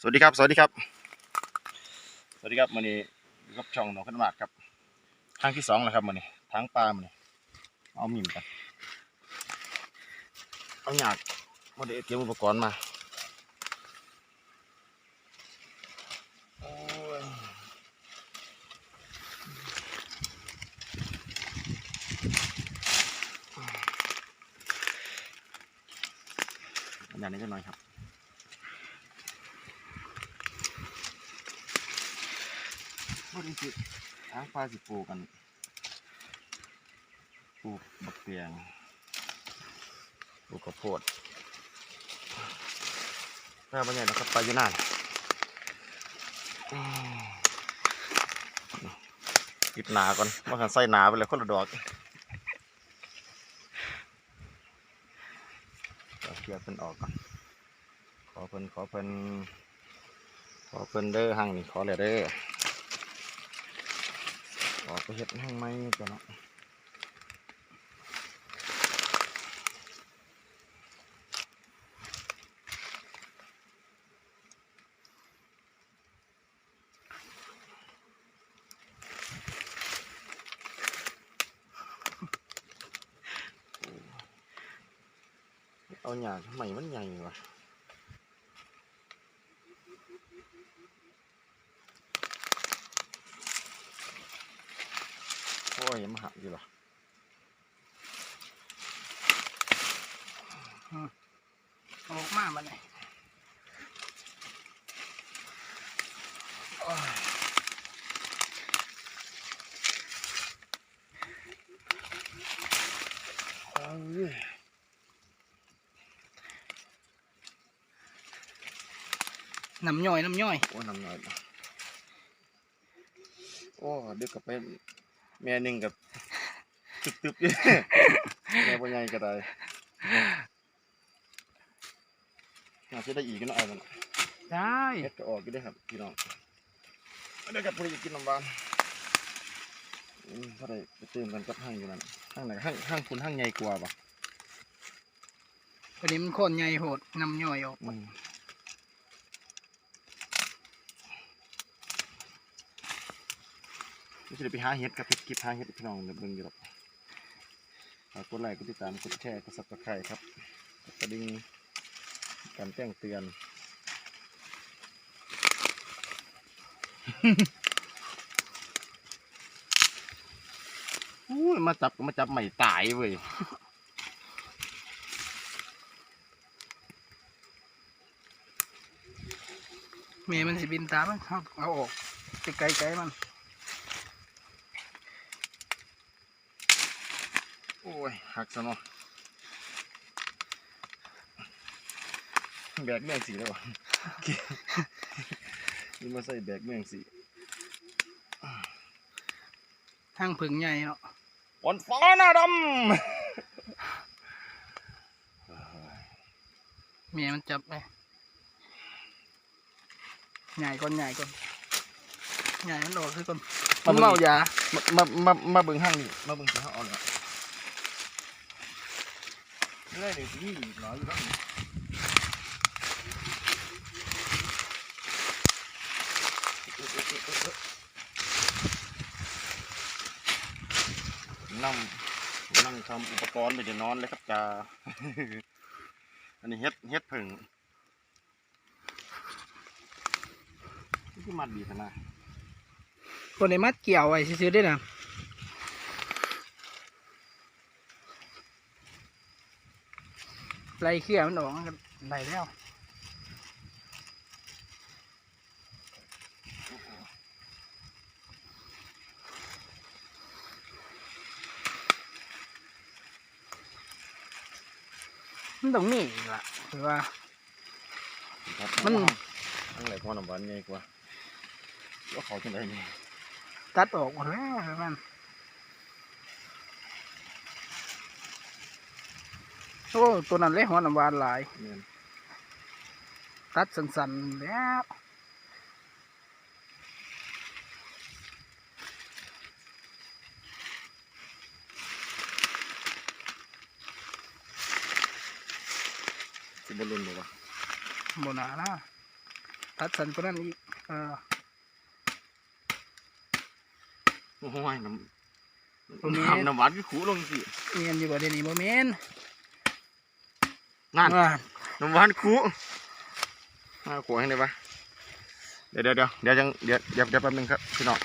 สวัสดีครับ สวัสดีครับ สวัสดีครับมันนี้กับช่องหนองขันมากครับครั้งที่สองแล้วครับมันนี้ทางปลามันนี้เอาหมิ่มกันเอาหยาดมาเดี๋ยวเตรียมอุปกรณ์มาอ้ยเอาหยาดนี้กันหน่อยครับ พอดีสิทางปลาสิปลูกกันปลูกบักเตียงปลูกข้าวโพดแม่ปัญญานะครับไปอยู่นานอืมปิดหนาก่อนมาขันใส่หนาไปเลยคนละดอกเคลียร์เพิ่นออกก่อนขอเพิ่นขอเพิ่นขอเพิ่นเด้อหั่งนี่ขอเลยเด้อ ออกไปเห็ดแห้งไหมจ้ะเนาะเอาหยาทำไมมันใหญ่วะ โอ้ยยังมาหักอยู่เหรอออกมาบัดนี้น้ำย่อยน้ำย่อย โอ้น้ำหน่อยนะโอ้เด็กกับเป็น แม่หนึ่งกับตึบตึบๆอยู่ แม่พ่อใหญ่ก็ได้น่าจะได้อีกกันเนาะไอ้กันได้เฮ็ดก็ออกก็ได้ครับพี่น้องเดี๋ยวกับพอดีกินน้ำหวานอืมพอได้ไปเติมกันกับห้างอยู่นั่นห้างไหนห้างห้างคุณห้างใหญ่กว่าปะวันนี้มันโคนใหญ่โหดน้ำย่อยออกอืม ไม่ใช่ไปหาเห็ดกับเห็ดกิบหาเห็ดพี่น้องเดี๋ยวเบิ่งอยู่หรอกกดไลค์กดติดตามกดแชร์กดซับสไครต์ครับกระดิ่งการแจ้งเตือนอุ้มาจับมาจับใหม่ตายเว้ยเมย์มันสิบินตามมันเอาเอาออกไปไกลๆมัน อ้ยหักซะเนาะแบกแมงสีแล้ววะนี่มาใส่แบกแมงสีทางผึ่งใหญ่เนาะวันฟ้าหน้าดเมย์มันจับไปใหญ่ก่อนใหญ่ก่อนใหญ่มันออกคือก่อนมันเมายาำมามามามาเบิ่งห้างนี่มาเบิ่งสีห้างอ่อนละ นี่ได้เดี๋ยวนี่หลายอยู่แล้วนี่นั่งนั่งทำอุปกรณ์ไปเดี๋ยวนอนเลยครับจ้าอันนี้เฮ็ดเฮ็ดผึ่งที่มัดดีขนาดคนในมัดเกี่ยวไว้ซื้อได้นะ ไล่เครือมันออกมันก็ไล่แล้วมันต้องมีอีกล่ะคือว่า ครับมัน ทั้งหลายพ่อน้ำหวานไงกว่าว่าเขาจะได้นี่ ตัดออกหมดแล้วคือมัน อ้ตัวนั้นเล็กหัวน้ำหวานหลาย เนี่ยตัดสั้นๆแล้วสิบรุนบอกว่าบนานะพัดสันก็นั่นอีกเออโอ้ยน้โอ้แม่ำน้ำน้ำหวานคือขูลงสิ เมียนอยู่บ่เดี๋ยวนี้บ่แม่น นั่นว่าน้ำหวานขูมาขวให้ได้ปะเดี๋ยวเดี๋ยวเดี๋ยวเดี๋ยวจังเดี๋ยวเดี๋ยวเดี๋ยวแป๊บนึงครับพี่น้อง